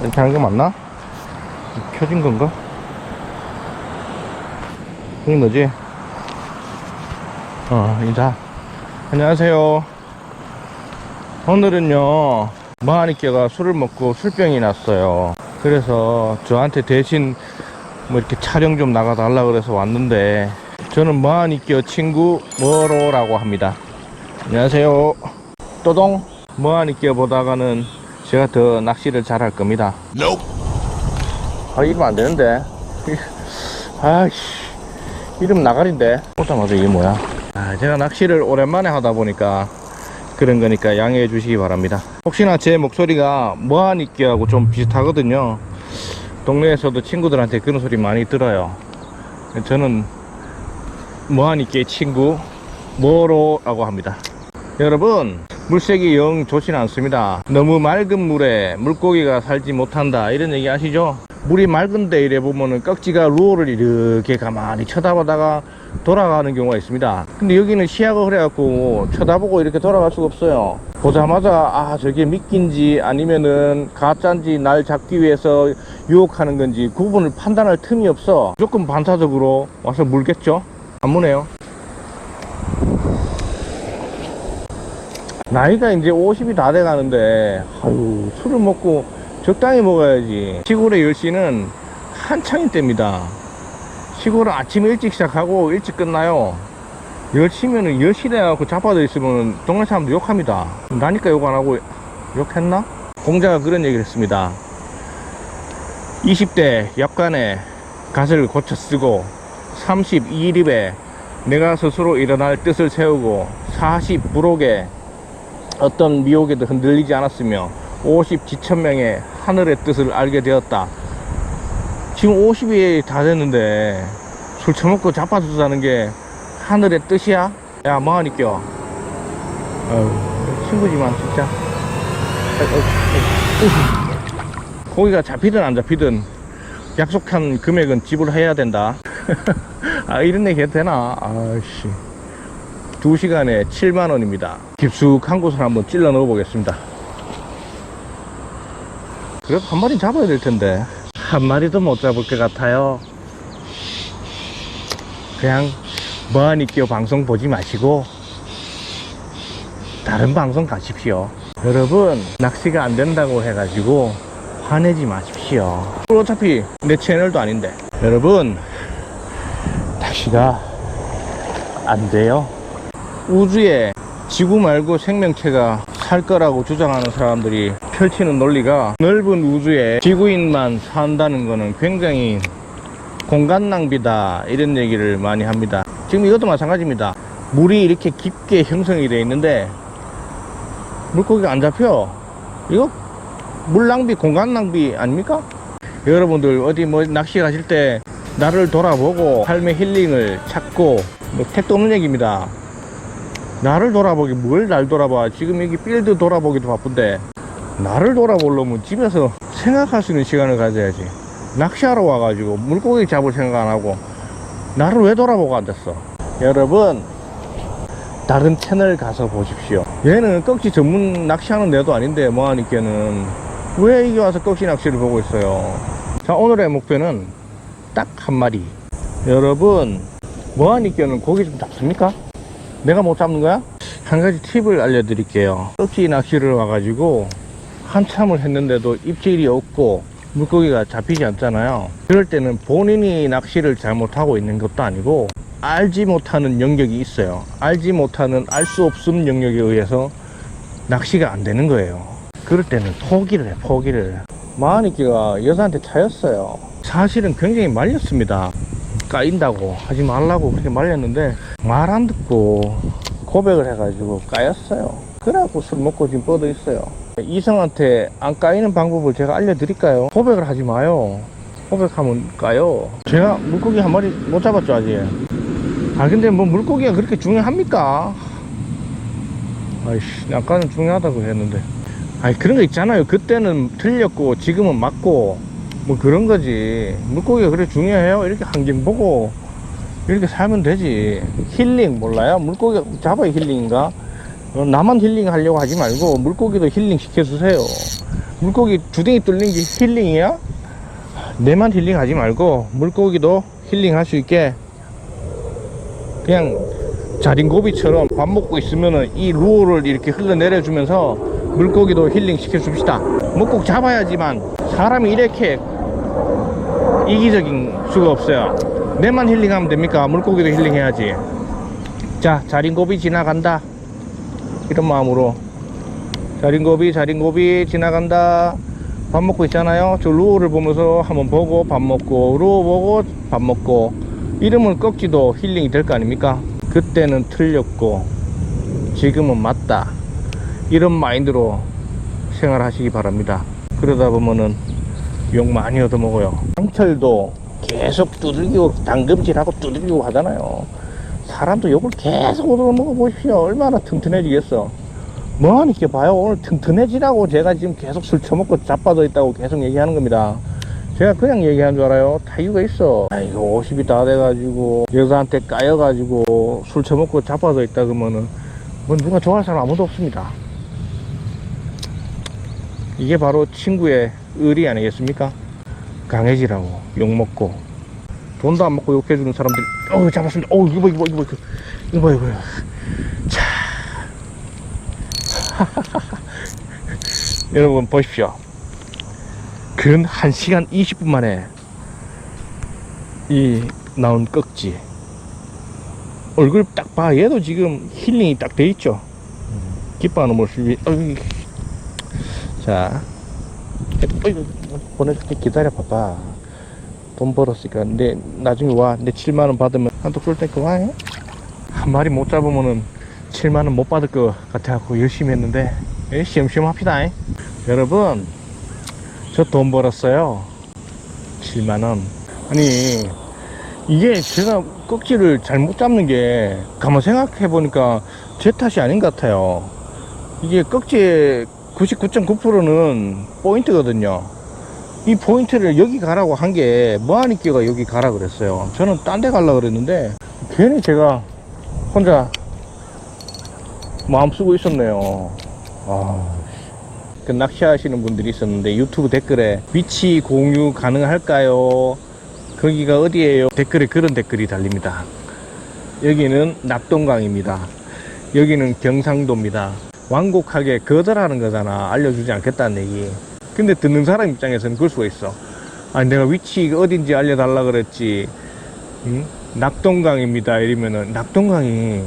이렇게 하는 거 맞나? 켜진 건가? 여기 너지? 어, 인사. 안녕하세요. 오늘은요, 마하니께가 술을 먹고 술병이 났어요. 그래서 저한테 대신 뭐 이렇게 촬영 좀 나가달라 그래서 왔는데, 저는 마하니께 친구 머로라고 합니다. 안녕하세요. 또동 뭐하니께 보다가는 제가 더 낚시를 잘 할 겁니다. 아 이러면 안 되는데. 아이씨 이름 나가린데. 보자마자 이게 뭐야? 아, 제가 낚시를 오랜만에 하다 보니까 그런 거니까 양해해 주시기 바랍니다. 혹시나 제 목소리가 뭐하니께하고 좀 비슷하거든요. 동네에서도 친구들한테 그런 소리 많이 들어요. 저는 뭐하니께 친구 뭐로라고 합니다. 여러분 물색이 영 좋진 않습니다. 너무 맑은 물에 물고기가 살지 못한다. 이런 얘기 아시죠? 물이 맑은데 이래 보면은 꺽지가 루어를 이렇게 가만히 쳐다보다가 돌아가는 경우가 있습니다. 근데 여기는 시야가 그래갖고 쳐다보고 이렇게 돌아갈 수가 없어요. 보자마자 아 저게 미끼인지 아니면은 가짜인지 날 잡기 위해서 유혹하는 건지 구분을 판단할 틈이 없어. 무조건 반사적으로 와서 물겠죠? 안 무네요 나이가 이제 50이 다 돼 가는데 아유 술을 먹고 적당히 먹어야지. 시골의 10시는 한창인 때입니다. 시골은 아침 일찍 시작하고 일찍 끝나요. 10시면은 10시 돼갖고 자빠져 있으면 동네 사람들 욕합니다. 나니까 욕 안 하고 욕했나? 공자가 그런 얘기를 했습니다. 20대 약간의 갓을 고쳐 쓰고 32일입에 내가 스스로 일어날 뜻을 세우고 40 부록에 어떤 미혹에도 흔들리지 않았으며 50 지천명의 하늘의 뜻을 알게 되었다. 지금 50이 다 됐는데 술 처먹고 자빠져 자는 게 하늘의 뜻이야? 야 뭐하니 껴? 어휴, 친구지만 진짜 고기가 잡히든 안 잡히든 약속한 금액은 지불해야 된다. 아 이런 얘기 해도 되나? 아씨. 2시간에 7만원입니다. 깊숙한 곳을 한번 찔러 넣어 보겠습니다. 그래도 한 마리 잡아야 될 텐데. 한 마리도 못 잡을 것 같아요. 그냥 뭐하니 끼어 방송 보지 마시고 다른 방송 가십시오. 여러분 낚시가 안 된다고 해가지고 화내지 마십시오. 어차피 내 채널도 아닌데. 여러분 낚시가 안 돼요. 우주에 지구 말고 생명체가 살 거라고 주장하는 사람들이 펼치는 논리가 넓은 우주에 지구인만 산다는 거는 굉장히 공간 낭비다 이런 얘기를 많이 합니다. 지금 이것도 마찬가지입니다. 물이 이렇게 깊게 형성이 되어 있는데 물고기가 안 잡혀. 이거 물 낭비 공간 낭비 아닙니까? 여러분들 어디 뭐 낚시 가실 때 나를 돌아보고 삶의 힐링을 찾고 뭐 택도 없는 얘기입니다 나를 돌아보기 뭘 날 돌아봐. 지금 여기 필드 돌아보기도 바쁜데 나를 돌아보려면 집에서 생각할 수 있는 시간을 가져야지. 낚시하러 와가지고 물고기 잡을 생각 안 하고 나를 왜 돌아보고 앉았어? 여러분 다른 채널 가서 보십시오. 얘는 꺽지 전문 낚시하는 애도 아닌데 뭐하니께는 왜 이게 와서 꺽지 낚시를 보고 있어요? 자 오늘의 목표는 딱 한 마리. 여러분 뭐하니께는 고기 좀 잡습니까? 내가 못 잡는 거야? 한 가지 팁을 알려드릴게요. 꺽지 낚시를 와가지고 한참을 했는데도 입질이 없고 물고기가 잡히지 않잖아요. 그럴 때는 본인이 낚시를 잘못하고 있는 것도 아니고 알지 못하는 영역이 있어요. 알지 못하는 알 수 없음 영역에 의해서 낚시가 안 되는 거예요. 그럴 때는 포기를 해, 포기를. 마하니끼가 여자한테 차였어요. 사실은 굉장히 말렸습니다. 까인다고 하지 말라고 그렇게 말렸는데 말 안 듣고 고백을 해가지고 까였어요. 그래갖고 술 먹고 지금 뻗어 있어요. 이성한테 안 까이는 방법을 제가 알려드릴까요? 고백을 하지 마요. 고백하면 까요. 제가 물고기 한 마리 못 잡았죠 아직. 아 근데 뭐 물고기가 그렇게 중요합니까? 아이씨 아까는 중요하다고 했는데. 아니 그런 거 있잖아요. 그때는 틀렸고 지금은 맞고 뭐 그런 거지. 물고기가 그래 중요해요. 이렇게 환경 보고 이렇게 살면 되지. 힐링 몰라요? 물고기 잡아야 힐링인가? 어, 나만 힐링 하려고 하지 말고 물고기도 힐링 시켜주세요. 물고기 주둥이 뚫린 게 힐링이야? 내만 힐링 하지 말고 물고기도 힐링 할 수 있게 그냥 자린고비처럼 밥 먹고 있으면은 이 루어를 이렇게 흘러내려 주면서 물고기도 힐링 시켜 줍시다. 뭐꼭 잡아야지만 사람이 이렇게 이기적인 수가 없어요. 내만 힐링하면 됩니까? 물고기도 힐링해야지. 자, 자린고비 지나간다. 이런 마음으로. 자린고비, 자린고비 지나간다. 밥 먹고 있잖아요. 저 루어를 보면서 한번 보고 밥 먹고, 루어 보고 밥 먹고. 이러면 꺽지도 힐링이 될 거 아닙니까? 그때는 틀렸고, 지금은 맞다. 이런 마인드로 생활하시기 바랍니다. 그러다 보면은 욕 많이 얻어먹어요. 강철도 계속 두들기고 당금질하고 두들기고 하잖아요. 사람도 욕을 계속 얻어먹어 보십시오. 얼마나 튼튼해지겠어. 뭐하니 이렇게 봐요. 오늘 튼튼해지라고 제가 지금 계속 술 처먹고 자빠져 있다고 계속 얘기하는 겁니다. 제가 그냥 얘기한 줄 알아요? 다 이유가 있어. 아이고, 50이 다 돼가지고, 여자한테 까여가지고, 술 처먹고 자빠져 있다 그러면은, 뭐 누가 좋아할 사람 아무도 없습니다. 이게 바로 친구의 의리 아니겠습니까? 강해지라고 욕먹고 돈도 안 먹고 욕해주는 사람들이 어우 잡았습니다. 어우 이거 봐 이거 봐 이거 봐 이거 봐 이거 봐. 자. 여러분 보십시오. 근 1시간 20분 만에 이 나온 꺽지. 얼굴 딱 봐 얘도 지금 힐링이 딱 돼 있죠. 기뻐하는 모습이. 어이. 자 보내줄게. 기다려 봐봐. 돈 벌었으니까. 내 나중에 와내 7만원 받으면 한턱 쏠 테니까 와 해? 한 마리 못 잡으면은 7만원 못 받을 것 같아갖고 열심히 했는데 예, 시험시험 합시다 잉? 여러분 저 돈 벌었어요. 7만원. 아니 이게 제가 꺽지를 잘 못 잡는 게 가만 생각해 보니까 제 탓이 아닌 것 같아요. 이게 꺽지의 99.9%는 포인트거든요. 이 포인트를 여기 가라고 한 게 뭐하니끼가 여기 가라 그랬어요. 저는 딴데 가려 그랬는데 괜히 제가 혼자 마음 쓰고 있었네요. 아, 그 낚시하시는 분들이 있었는데 유튜브 댓글에 위치 공유 가능할까요? 거기가 어디예요? 댓글에 그런 댓글이 달립니다. 여기는 낙동강입니다. 여기는 경상도입니다. 완곡하게 거절하는 거잖아. 알려주지 않겠다는 얘기. 근데 듣는 사람 입장에서는 그럴 수가 있어. 아니, 내가 위치 어딘지 알려달라 그랬지. 응? 낙동강입니다. 이러면은, 낙동강이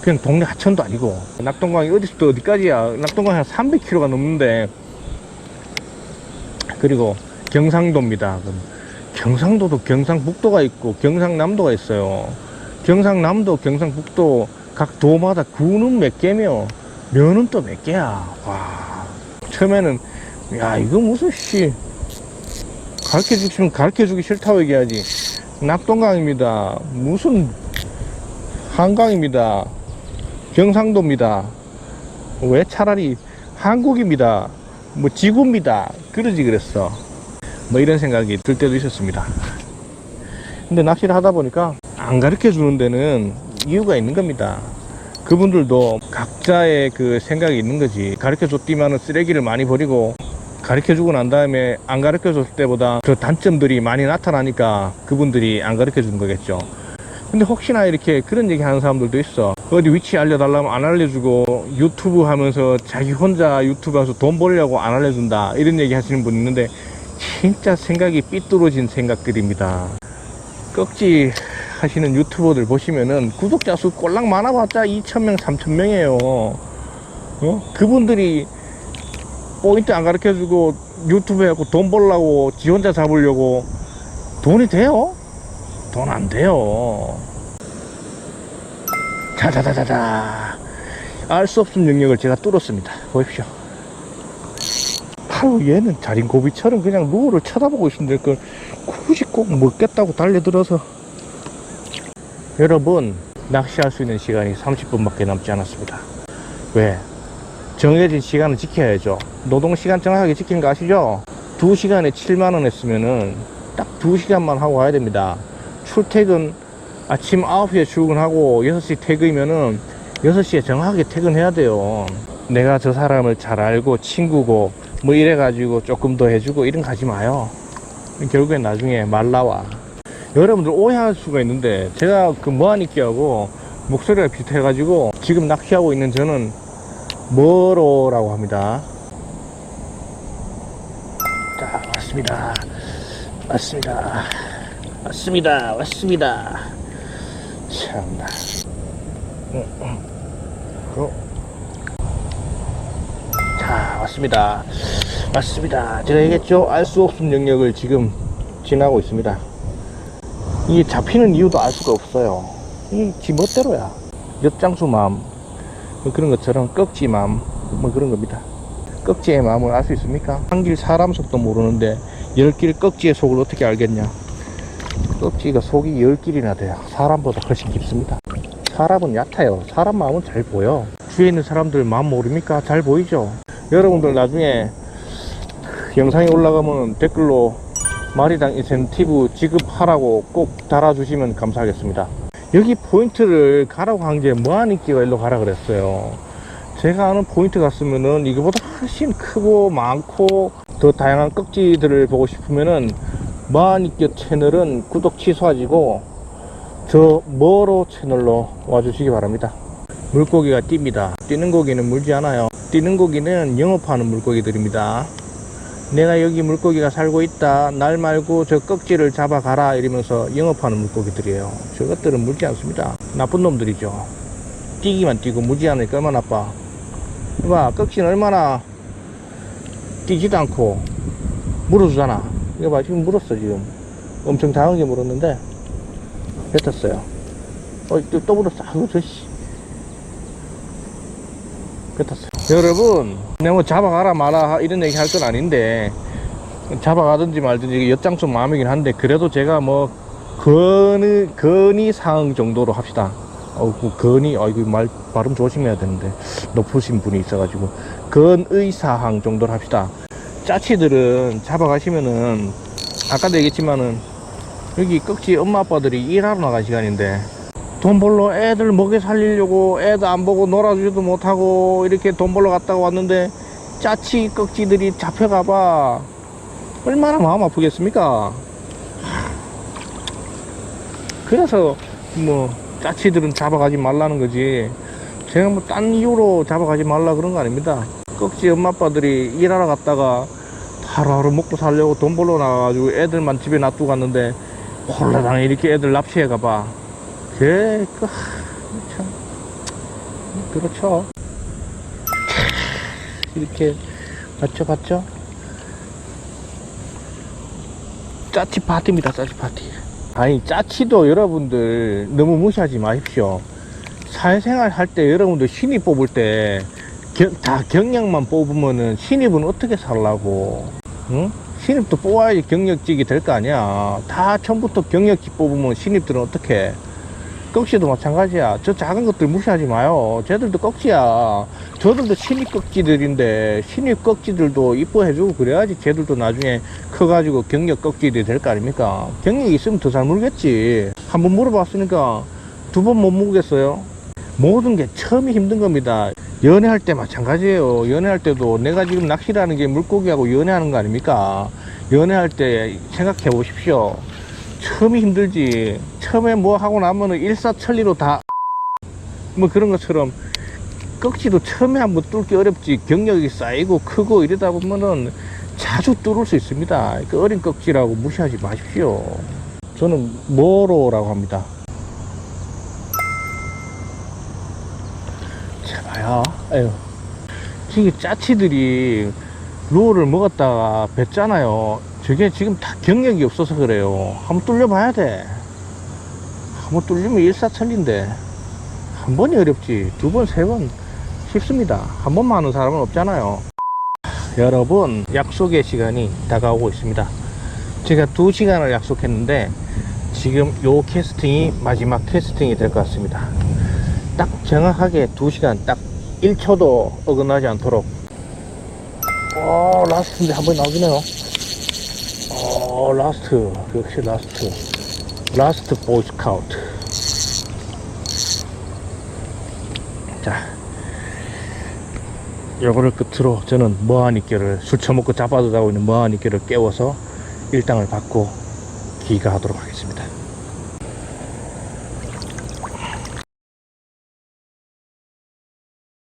그냥 동네 하천도 아니고, 낙동강이 어디서부터 어디까지야. 낙동강이 한 300km가 넘는데, 그리고 경상도입니다. 그럼 경상도도 경상북도가 있고, 경상남도가 있어요. 경상남도, 경상북도, 각 도마다 구는 몇 개며 면은 또 몇 개야. 와. 처음에는 야 이거 무슨 씨 가르쳐 주시면 가르쳐 주기 싫다고 얘기하지. 낙동강입니다. 무슨 한강입니다. 경상도입니다. 왜 차라리 한국입니다. 뭐 지구입니다. 그러지 그랬어. 뭐 이런 생각이 들 때도 있었습니다. 근데 낚시를 하다 보니까 안 가르쳐 주는 데는 이유가 있는 겁니다. 그분들도 각자의 그 생각이 있는 거지. 가르쳐 줬디만은 쓰레기를 많이 버리고 가르쳐 주고 난 다음에 안 가르쳐 줬을 때보다 그 단점들이 많이 나타나니까 그분들이 안 가르쳐 주는 거겠죠. 근데 혹시나 이렇게 그런 얘기 하는 사람들도 있어. 어디 위치 알려달라면 안 알려주고 유튜브 하면서 자기 혼자 유튜브 하면서 돈 벌려고 안 알려준다. 이런 얘기 하시는 분 있는데 진짜 생각이 삐뚤어진 생각들입니다. 꺽지 하시는 유튜버들 보시면은 구독자 수 꼴랑 많아봤자 2,000명, 3,000명이에요. 어? 그분들이 포인트 안 가르쳐 주고 유튜브 해갖고 돈 벌려고 지 혼자 잡으려고 돈이 돼요? 돈 안 돼요. 자자자자자. 알 수 없는 영역을 제가 뚫었습니다. 보십시오. 바로 얘는 자린 고비처럼 그냥 루어를 쳐다보고 있으면 될걸 굳이 꼭 먹겠다고 달려들어서 여러분 낚시할 수 있는 시간이 30분밖에 남지 않았습니다 왜? 정해진 시간을 지켜야죠 노동시간 정확하게 지키는 거 아시죠? 2시간에 7만원 했으면은 딱 2시간만 하고 가야 됩니다 출퇴근 아침 9시에 출근하고 6시 퇴근이면은 6시에 정확하게 퇴근해야 돼요 내가 저 사람을 잘 알고 친구고 뭐 이래가지고 조금 더 해주고 이런 거 하지 마요. 결국엔 나중에 말 나와. 여러분들 오해할 수가 있는데 제가 그 뭐하니끼하고 목소리가 비슷해가지고 지금 낚시하고 있는 저는 머로라고 합니다. 자, 왔습니다. 왔습니다. 왔습니다. 왔습니다. 참나. 자, 왔습니다. 왔습니다. 제가 얘기했죠? 알 수 없는 영역을 지금 지나고 있습니다. 이게 잡히는 이유도 알 수가 없어요. 이지 멋대로야. 엿장수 마음. 뭐 그런 것처럼 꺽지 마음. 뭐 그런 겁니다. 꺽지의 마음을 알 수 있습니까? 한 길 사람 속도 모르는데 열 길 꺽지의 속을 어떻게 알겠냐? 꺽지가 속이 열 길이나 돼요. 사람보다 훨씬 깊습니다. 사람은 얕아요. 사람 마음은 잘 보여. 주위에 있는 사람들 마음 모릅니까? 잘 보이죠? 여러분들 나중에 영상이 올라가면 댓글로 마리당 인센티브 지급하라고 꼭 달아주시면 감사하겠습니다. 여기 포인트를 가라고 한 게 뭐하니끼가 일로 가라 그랬어요. 제가 아는 포인트 갔으면은 이거보다 훨씬 크고 많고 더 다양한 꺽지들을 보고 싶으면은 뭐하니끼 채널은 구독 취소하시고 저 머로 채널로 와주시기 바랍니다. 물고기가 뜁니다. 뛰는 고기는 물지 않아요. 뛰는 고기는 영업하는 물고기들입니다. 내가 여기 물고기가 살고 있다. 날 말고 저 꺽지를 잡아가라. 이러면서 영업하는 물고기들이에요. 저것들은 물지 않습니다. 나쁜 놈들이죠. 뛰기만 뛰고 물지 않으니까 얼마나 나빠. 이봐, 꺽지는 얼마나 뛰지도 않고 물어주잖아. 이거 봐, 지금 물었어, 지금. 엄청 작은 물었는데, 뱉었어요. 어, 또, 또 물었어. 아이고, 저, 씨. 뱉었어요. 여러분, 내가 뭐 잡아가라 마라 이런 얘기 할 건 아닌데, 잡아가든지 말든지 엿장수 마음이긴 한데, 그래도 제가 뭐, 건의, 건의 사항 정도로 합시다. 어, 그 건의, 아, 이거 말, 발음 조심해야 되는데, 높으신 분이 있어가지고, 건의 사항 정도로 합시다. 짜치들은 잡아가시면은, 아까도 얘기했지만은, 여기 꺽지 엄마 아빠들이 일하러 나간 시간인데, 돈 벌러 애들 먹여 살리려고 애들 안 보고 놀아주지도 못하고 이렇게 돈 벌러 갔다가 왔는데 짜치 꺽지들이 잡혀가봐. 얼마나 마음 아프겠습니까? 그래서 뭐 짜치들은 잡아가지 말라는 거지. 제가 뭐 딴 이유로 잡아가지 말라 그런 거 아닙니다. 꺽지 엄마 아빠들이 일하러 갔다가 하루하루 먹고 살려고 돈 벌러 나가가지고 애들만 집에 놔두고 갔는데 홀라당 이렇게 애들 납치해 가봐 그, 그, 참, 그렇죠. 이렇게, 봤죠, 봤죠? 짜치 파티입니다, 짜치 파티. 아니, 짜치도 여러분들 너무 무시하지 마십시오. 사회생활 할 때 여러분들 신입 뽑을 때, 겨- 다 경력만 뽑으면은 신입은 어떻게 살라고, 응? 신입도 뽑아야지 경력직이 될 거 아니야. 다 처음부터 경력직 뽑으면 신입들은 어떻게 꺽지도 마찬가지야. 저 작은 것들 무시하지 마요. 쟤들도 꺽지야. 저들도 신입 꺽지들인데 신입 꺽지들도 이뻐해주고 그래야지 쟤들도 나중에 커가지고 경력 꺽지들이 될 거 아닙니까? 경력이 있으면 더 잘 물겠지. 한번 물어봤으니까 두 번 못 물겠어요. 모든 게 처음이 힘든 겁니다. 연애할 때 마찬가지예요. 연애할 때도 내가 지금 낚시라는 게 물고기하고 연애하는 거 아닙니까? 연애할 때 생각해 보십시오. 처음이 힘들지. 처음에 뭐 하고 나면은 일사천리로 다 뭐 그런 것처럼 꺽지도 처음에 한번 뚫기 어렵지. 경력이 쌓이고 크고 이러다 보면은 자주 뚫을 수 있습니다. 그 어린 꺽지라고 무시하지 마십시오. 저는 모로라고 합니다. 제발요. 에휴. 지금 짜치들이 루어를 먹었다가 뱉잖아요. 저게 지금 다 경력이 없어서 그래요. 한번 뚫려봐야 돼. 한번 뚫리면 일사천리인데. 한 번이 어렵지. 두 번, 세번 쉽습니다. 한 번만 하는 사람은 없잖아요. 여러분, 약속의 시간이 다가오고 있습니다. 제가 두 시간을 약속했는데, 지금 요 캐스팅이 마지막 캐스팅이 될 것 같습니다. 딱 정확하게 두 시간, 딱 1초도 어긋나지 않도록. 어, 라스트인데 한 번 나오긴 해요. 어, 라스트. 역시 라스트. 라스트 보이스카우트. 자. 요거를 끝으로 저는 머하니께를 술 처먹고 자빠져 자고 있는 머하니께를 깨워서 일당을 받고 귀가하도록 하겠습니다.